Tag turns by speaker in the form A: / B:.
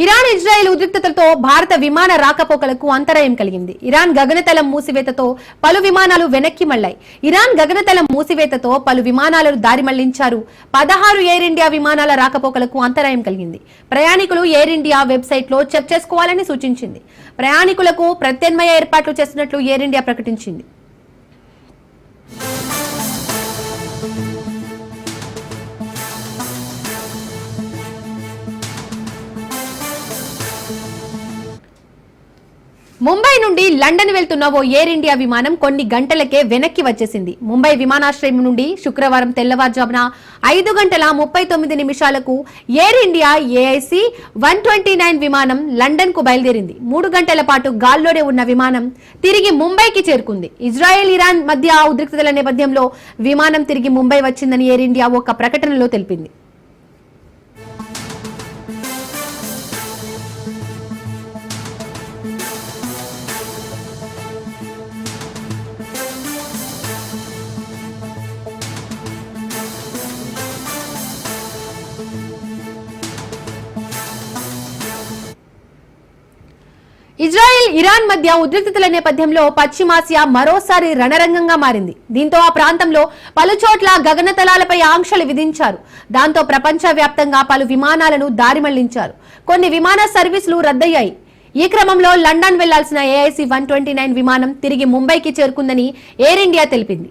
A: Iran Israel ఉద్రిక్తతలతో భారత విమాన రాకపోకలకు అంతరాయం కలిగింది. ఇరాన్ గగనతలం మూసివేతతో పలు విమానాలు వెనక్కి మళ్ళాయి ఇరాన్ గగనతలం మూసివేతతో పలు విమానాలను దారి మళ్ళించారు. పదహారు ఎయిర్ ఇండియా విమానాల రాకపోకలకు అంతరాయం కలిగింది. ప్రయాణికులు ఎయిర్ ఇండియా వెబ్సైట్లో చెక్ చేసుకోవాలని సూచించింది. ప్రయాణికులకు ప్రత్యామ్నాయ ఏర్పాట్లు చేస్తున్నట్లు ఎయిర్ ఇండియా ప్రకటించింది. ముంబై నుండి లండన్ వెళ్తున్న ఓ ఎయిర్ ఇండియా విమానం కొన్ని గంటలకే వెనక్కి వచ్చేసింది. ముంబై విమానాశ్రయం నుండి శుక్రవారం తెల్లవారుజామున ఐదు గంటల ముప్పై తొమ్మిది నిమిషాలకు Air India AIC one twenty nine విమానం లండన్కు బయలుదేరింది. మూడు గంటల పాటు గాల్లోనే ఉన్న విమానం తిరిగి ముంబైకి చేరుకుంది. ఇజ్రాయెల్ ఇరాన్ మధ్య ఉద్రిక్తతల నేపథ్యంలో విమానం తిరిగి ముంబై వచ్చిందని ఎయిర్ ఇండియా ఒక ప్రకటనలో తెలిపింది. ఇజ్రాయెల్ ఇరాన్ మధ్య ఉద్రిక్తతల నేపథ్యంలో పశ్చిమాసియా మరోసారి రణరంగంగా మారింది. దీంతో ఆ ప్రాంతంలో పలుచోట్ల గగనతలాలపై ఆంక్షలు విధించారు. దాంతో ప్రపంచవ్యాప్తంగా పలు విమానాలను దారి మళ్ళించారు. కొన్ని విమాన సర్వీసులు రద్దయ్యాయి. ఈ క్రమంలో లండన్ వెళ్ళాల్సిన ఏఐసి వన్ ట్వంటీ నైన్ విమానం తిరిగి ముంబైకి చేరుకుందని ఎయిర్ ఇండియా తెలిపింది.